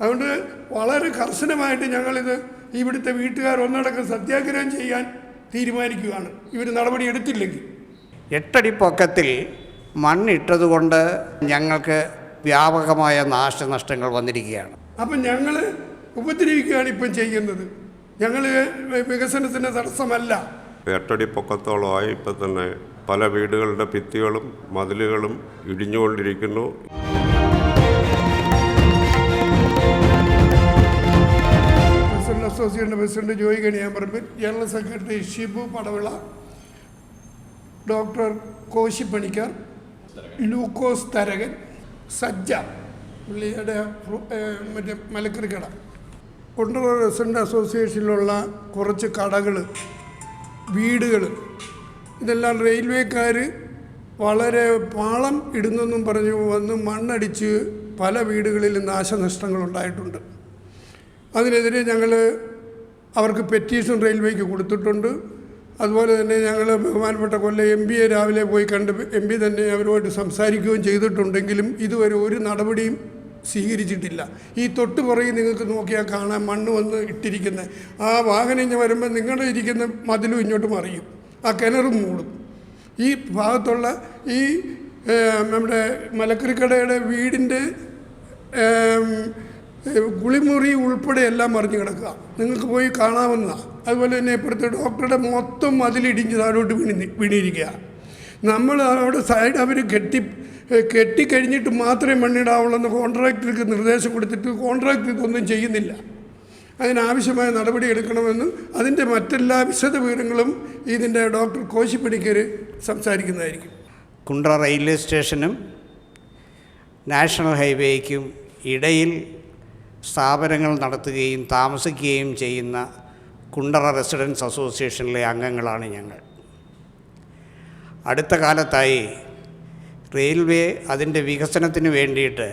അതുകൊണ്ട് വളരെ കർശനമായിട്ട് ഞങ്ങളിത് ഇവിടുത്തെ വീട്ടുകാർ ഒന്നടക്കം സത്യാഗ്രഹം ചെയ്യാൻ തീരുമാനിക്കുകയാണ്. ഇവർ നടപടി എടുത്തില്ലെങ്കിൽ. എട്ടടി പൊക്കത്തിൽ മണ്ണിട്ടതുകൊണ്ട് ഞങ്ങൾക്ക് വ്യാപകമായ നാശനഷ്ടങ്ങൾ വന്നിരിക്കുകയാണ്. അപ്പം ഞങ്ങൾ ഉപദ്രവിക്കുകയാണ് ഇപ്പം ചെയ്യുന്നത്. ഞങ്ങൾ വികസനത്തിന് തടസ്സമല്ല. എട്ടടി പൊക്കത്തോളമായി ഇപ്പം തന്നെ പല വീടുകളുടെ ഭിത്തികളും മതിലുകളും ഇടിഞ്ഞുകൊണ്ടിരിക്കുന്നു. Association president Joy Kaniyamparambil general secretary Shibu Padavila doctor Koshypanicker Lukose Tharakan സജ്ജ പുള്ളിയുടെ മറ്റേ മലക്കറി കട കൊണ്ടുള്ള റെസിഡന്റ് അസോസിയേഷനിലുള്ള കുറച്ച് കടകൾ വീടുകൾ ഇതെല്ലാം റെയിൽവേക്കാർ വളരെ പാളം ഇടുന്നെന്നും പറഞ്ഞു വന്ന് മണ്ണടിച്ച് പല വീടുകളിലും നാശനഷ്ടങ്ങളുണ്ടായിട്ടുണ്ട്. അതിനെതിരെ ഞങ്ങൾ അവർക്ക് പെറ്റീഷൻ റെയിൽവേക്ക് കൊടുത്തിട്ടുണ്ട്. അതുപോലെ തന്നെ ഞങ്ങൾ ബഹുമാനപ്പെട്ട കൊല്ലം എം പിയെ രാവിലെ പോയി കണ്ട് എം പി തന്നെ അവരുമായിട്ട് സംസാരിക്കുകയും ചെയ്തിട്ടുണ്ടെങ്കിലും ഇതുവരെ ഒരു നടപടിയും സ്വീകരിച്ചിട്ടില്ല. ഈ തൊട്ട് പുറകിൽ നിങ്ങൾക്ക് നോക്കിയാൽ കാണാൻ മണ്ണ് വന്ന് ഇട്ടിരിക്കുന്നത് ആ വാഹനം ഇങ്ങനെ വരുമ്പോൾ നിങ്ങളുടെ ഇരിക്കുന്ന മതിലും ഇങ്ങോട്ട് മറിയും. ആ കിണറും മൂടും. ഈ ഭാഗത്തുള്ള ഈ നമ്മുടെ മലക്കറിക്കടയുടെ വീടിന്റെ കുളിമുറി ഉൾപ്പെടെ എല്ലാം മറിഞ്ഞു കിടക്കുക. നിങ്ങൾക്ക് പോയി കാണാവുന്നതാണ് അതുപോലെ തന്നെ ഇപ്പോഴത്തെ ഡോക്ടറുടെ മൊത്തം മതിലിടിഞ്ഞ് താഴോട്ട് വീണി വീണിരിക്കുക. നമ്മൾ അവിടെ സൈഡ് അവർ കെട്ടി കെട്ടിക്കഴിഞ്ഞിട്ട് മാത്രമേ മണ്ണിടാവുള്ളൂ എന്ന് കോൺട്രാക്ടർക്ക് നിർദ്ദേശം കൊടുത്തിട്ട് കോൺട്രാക്ടർ ഇതൊന്നും ചെയ്യുന്നില്ല. അതിനാവശ്യമായ നടപടി എടുക്കണമെന്ന് അതിന്റെ മറ്റെല്ലാ വിശദ വിവരങ്ങളും ഇതിന്റെ ഡോക്ടർ കോശിപ്പണിക്കർ സംസാരിക്കുന്നതായിരിക്കും. കുണ്ട്ര റെയിൽവേ സ്റ്റേഷനും നാഷണൽ ഹൈവേക്കും ഇടയിൽ സ്ഥാപനങ്ങൾ നടത്തുകയും താമസിക്കുകയും ചെയ്യുന്ന കുണ്ടറ റെസിഡൻസ് അസോസിയേഷനിലെ അംഗങ്ങളാണ് ഞങ്ങൾ. അടുത്ത കാലത്തായി റെയിൽവേ അതിന്റെ വികസനത്തിന് വേണ്ടിയിട്ട്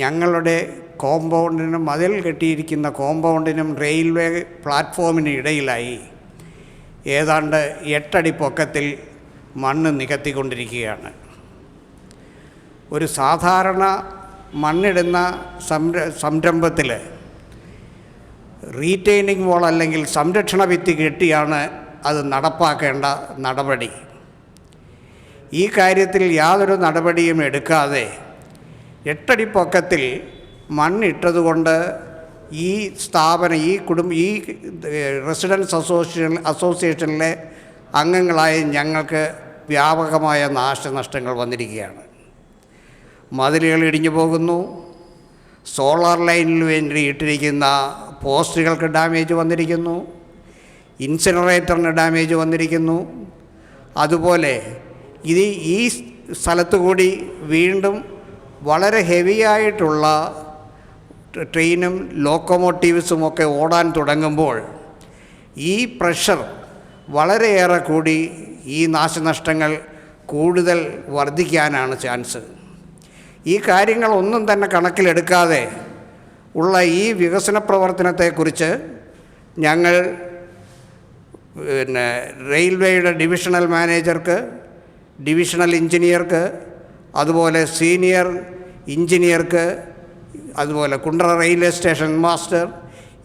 ഞങ്ങളുടെ കോമ്പൗണ്ടിനും മതിൽ കെട്ടിയിരിക്കുന്ന കോമ്പൗണ്ടിനും റെയിൽവേ പ്ലാറ്റ്ഫോമിന് ഇടയിലായി ഏതാണ്ട് എട്ടടി പൊക്കത്തിൽ മണ്ണ് നികത്തിക്കൊണ്ടിരിക്കുകയാണ്. ഒരു സാധാരണ മണ്ണിടുന്ന സംര സംരംഭത്തിൽ റീറ്റെയിനിങ് വോൾ അല്ലെങ്കിൽ സംരക്ഷണ ഭിത്തി കെട്ടിയാണ് അത് നടപ്പാക്കേണ്ട നടപടി. ഈ കാര്യത്തിൽ യാതൊരു നടപടിയും എടുക്കാതെ എട്ടടി പൊക്കത്തിൽ മണ്ണിട്ടതുകൊണ്ട് ഈ സ്ഥാപനം ഈ കുടുംബ ഈ റെസിഡൻസ് അസോസിയേഷൻ അസോസിയേഷനിലെ അംഗങ്ങളായ ഞങ്ങൾക്ക് വ്യാപകമായ നാശനഷ്ടങ്ങൾ വന്നിരിക്കുകയാണ്. മതിലുകൾ ഇടിഞ്ഞു പോകുന്നു. സോളാർ ലൈനിൽ വേണ്ടി ഇട്ടിരിക്കുന്ന പോസ്റ്റുകൾക്ക് ഡാമേജ് വന്നിരിക്കുന്നു. ഇൻസിനറേറ്ററിന് ഡാമേജ് വന്നിരിക്കുന്നു. അതുപോലെ ഇത് ഈ സ്ഥലത്തു കൂടി വീണ്ടും വളരെ ഹെവിയായിട്ടുള്ള ട്രെയിനും ലോക്കോമോട്ടീവ്സും ഒക്കെ ഓടാൻ തുടങ്ങുമ്പോൾ ഈ പ്രഷർ വളരെയേറെ കൂടി ഈ നാശനഷ്ടങ്ങൾ കൂടുതൽ വർദ്ധിക്കാനാണ് ചാൻസ് ഈ കാര്യങ്ങളൊന്നും തന്നെ കണക്കിലെടുക്കാതെ ഉള്ള ഈ വികസന പ്രവർത്തനത്തെക്കുറിച്ച് ഞങ്ങൾ പിന്നെ റെയിൽവേയുടെ ഡിവിഷണൽ മാനേജർക്ക് ഡിവിഷണൽ എഞ്ചിനീയർക്ക് അതുപോലെ സീനിയർ എഞ്ചിനീയർക്ക് അതുപോലെ കുണ്ട്ര റെയിൽവേ സ്റ്റേഷൻ മാസ്റ്റർ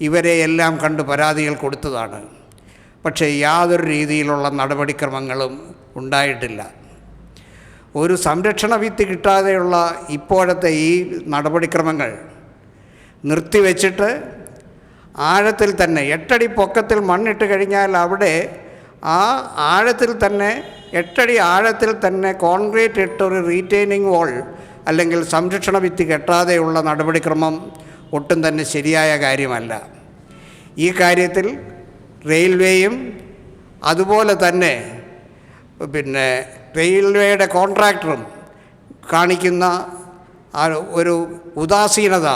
ഇവരെ എല്ലാം കണ്ട് പരാതികൾ കൊടുത്തതാണ്. പക്ഷേ യാതൊരു രീതിയിലുള്ള നടപടിക്രമങ്ങളും ഉണ്ടായിട്ടില്ല. ഒരു സംരക്ഷണ ഭിത്തി കിട്ടാതെയുള്ള ഇപ്പോഴത്തെ ഈ നടപടിക്രമങ്ങൾ നിർത്തിവെച്ചിട്ട് ആഴത്തിൽ തന്നെ എട്ടടി പൊക്കത്തിൽ മണ്ണിട്ട് കഴിഞ്ഞാൽ അവിടെ ആ ആഴത്തിൽ തന്നെ എട്ടടി ആഴത്തിൽ തന്നെ കോൺക്രീറ്റ് ഇട്ടൊരു റീറ്റെയിനിങ് വാൾ അല്ലെങ്കിൽ സംരക്ഷണ ഭിത്തി കെട്ടാതെയുള്ള നടപടിക്രമം ഒട്ടും തന്നെ ശരിയായ കാര്യമല്ല. ഈ കാര്യത്തിൽ റെയിൽവേയും അതുപോലെ തന്നെ പിന്നെ റെയിൽവേയുടെ കോൺട്രാക്ടറും കാണിക്കുന്ന ആ ഒരു ഉദാസീനത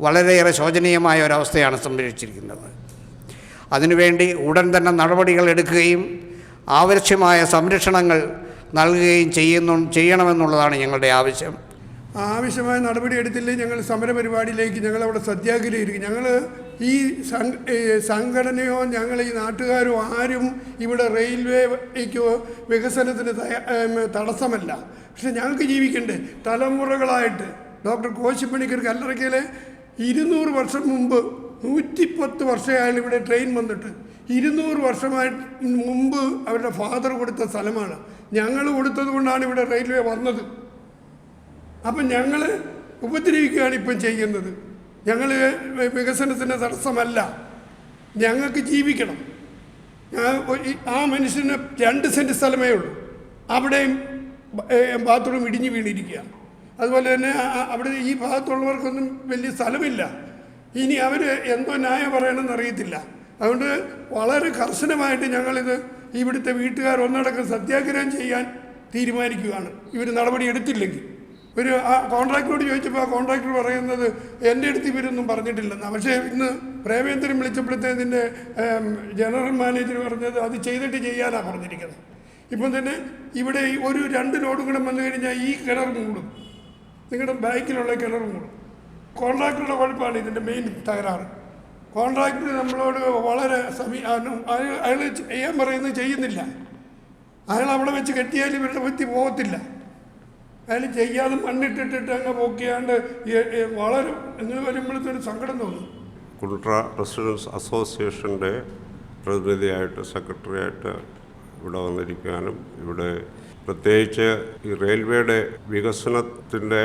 വളരെയേറെ ശോചനീയമായ ഒരവസ്ഥയാണ് സംഭവിച്ചിരിക്കുന്നത്. അതിനുവേണ്ടി ഉടൻ തന്നെ നടപടികൾ എടുക്കുകയും ആവശ്യമായ സംരക്ഷണങ്ങൾ നൽകുകയും ചെയ്യുന്നു ചെയ്യണമെന്നുള്ളതാണ് ഞങ്ങളുടെ ആവശ്യം. ആവശ്യമായ നടപടി എടുത്തില്ലെങ്കിൽ ഞങ്ങൾ സമരപരിപാടിയിലേക്ക് ഞങ്ങൾ അവിടെ സത്യാഗ്രഹം ഇരിക്കും ഞങ്ങൾ ഈ സംഘടനയോ ഞങ്ങൾ ഈ നാട്ടുകാരോ ആരും ഇവിടെ റെയിൽവേക്കോ വികസനത്തിന് തടസ്സമല്ല. പക്ഷെ ഞങ്ങൾക്ക് ജീവിക്കണ്ടേ. തലമുറകളായിട്ട്. ഡോക്ടർ കോശിപ്പണിക്കർ കല്ലറയ്ക്കലെ ഇരുന്നൂറ് വർഷം മുമ്പ് നൂറ്റിപ്പത്ത് വർഷമായാലും ഇവിടെ ട്രെയിൻ വന്നിട്ട്. ഇരുന്നൂറ് വർഷമായി മുമ്പ് അവരുടെ ഫാദർ കൊടുത്ത സ്ഥലമാണ്. ഞങ്ങൾ കൊടുത്തത് കൊണ്ടാണ് ഇവിടെ റെയിൽവേ വന്നത്. അപ്പം ഞങ്ങൾ ഉപദ്രവിക്കുകയാണ് ഇപ്പം ചെയ്യുന്നത്. ഞങ്ങൾ വികസനത്തിന് തടസ്സമല്ല. ഞങ്ങൾക്ക് ജീവിക്കണം. ആ മനുഷ്യന് രണ്ട് സെന്റ് സ്ഥലമേ ഉള്ളൂ. അവിടെയും ബാത്റൂം ഇടിഞ്ഞു വീണിരിക്കുക. അതുപോലെ തന്നെ അവിടെ ഈ ഭാഗത്തുള്ളവർക്കൊന്നും വലിയ സ്ഥലമില്ല. ഇനി അവർ എന്തോ ന്യായം പറയണമെന്ന് അറിയത്തില്ല. അതുകൊണ്ട് വളരെ കർശനമായിട്ട് ഞങ്ങളിത് ഇവിടുത്തെ വീട്ടുകാർ ഒന്നടക്കം സത്യാഗ്രഹം ചെയ്യാൻ തീരുമാനിക്കുകയാണ്. ഇവർ നടപടി എടുത്തില്ലെങ്കിൽ. ഒരു ആ കോൺട്രാക്ടറോട് ചോദിച്ചപ്പോൾ ആ കോൺട്രാക്ടർ പറയുന്നത് എന്റെ അടുത്ത് ഇവരൊന്നും പറഞ്ഞിട്ടില്ലെന്ന്. പക്ഷേ ഇന്ന് പ്രേമേന്ദ്രൻ വിളിച്ചപ്പോഴത്തേതിന്റെ ജനറൽ മാനേജർ പറഞ്ഞത് അത് ചെയ്തിട്ട് ചെയ്യാനാണ് പറഞ്ഞിരിക്കുന്നത്. ഇപ്പം തന്നെ ഇവിടെ ഒരു രണ്ട് ലോഡും കൂടെ വന്നു കഴിഞ്ഞാൽ ഈ കിണർ മൂടും. നിങ്ങളുടെ ബാക്കിലുള്ള കിണർ മൂടും. കോൺട്രാക്ടറുടെ കുഴപ്പമാണ് ഇതിന്റെ മെയിൻ തകരാറ്. കോൺട്രാക്ടർ നമ്മളോട് വളരെ സമീ അയാൾ ചെയ്യാൻ പറയുന്നത് ചെയ്യുന്നില്ല. അയാൾ അവിടെ വെച്ച് കെട്ടിയാൽ ഇവരുടെ പറ്റി പോകത്തില്ല. അയാൾ ചെയ്യാതെ മണ്ണിട്ടിട്ടിട്ട് അങ്ങ് പൊക്കിയാണ്ട് വളരും. ഇങ്ങനെ വരുമ്പോഴത്തേഒരു സങ്കടം തോന്നും. കുൾട്ര റെസിഡൻസ് അസോസിയേഷന്റെ പ്രതിനിധിയായിട്ട് സെക്രട്ടറിയായിട്ട് ഇവിടെ വന്നിരിക്കാനും ഇവിടെ പ്രത്യേകിച്ച് ഈ റെയിൽവേയുടെ വികസനത്തിന്റെ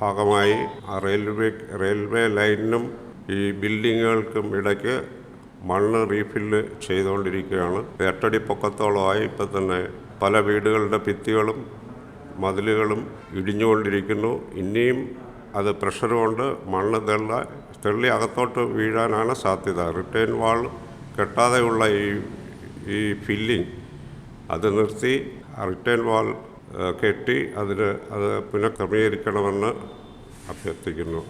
ഭാഗമായി ആ റെയിൽവേ റെയിൽവേ ലൈനിനും ഈ ബിൽഡിങ്ങുകൾക്കും ഇടയ്ക്ക് മണ്ണ് റീഫില്ല് ചെയ്തുകൊണ്ടിരിക്കുകയാണ്. എട്ടടി പൊക്കത്തോളമായി ഇപ്പം തന്നെ പല വീടുകളുടെ ഭിത്തികളും മതിലുകളും ഇടിഞ്ഞുകൊണ്ടിരിക്കുന്നു. ഇനിയും അത് പ്രഷറുകൊണ്ട് മണ്ണ് തെള്ള തെള്ളി അകത്തോട്ട് വീഴാനാണ് സാധ്യത. റിട്ടേൺ വാൾ കെട്ടാതെയുള്ള ഈ ഈ ഫില്ലിങ് അത് നിർത്തി റിട്ടേൺ വാൾ കെട്ടി അതിന് അത് പുനഃക്രമീകരിക്കണമെന്ന് അഭ്യർത്ഥിക്കുന്നു.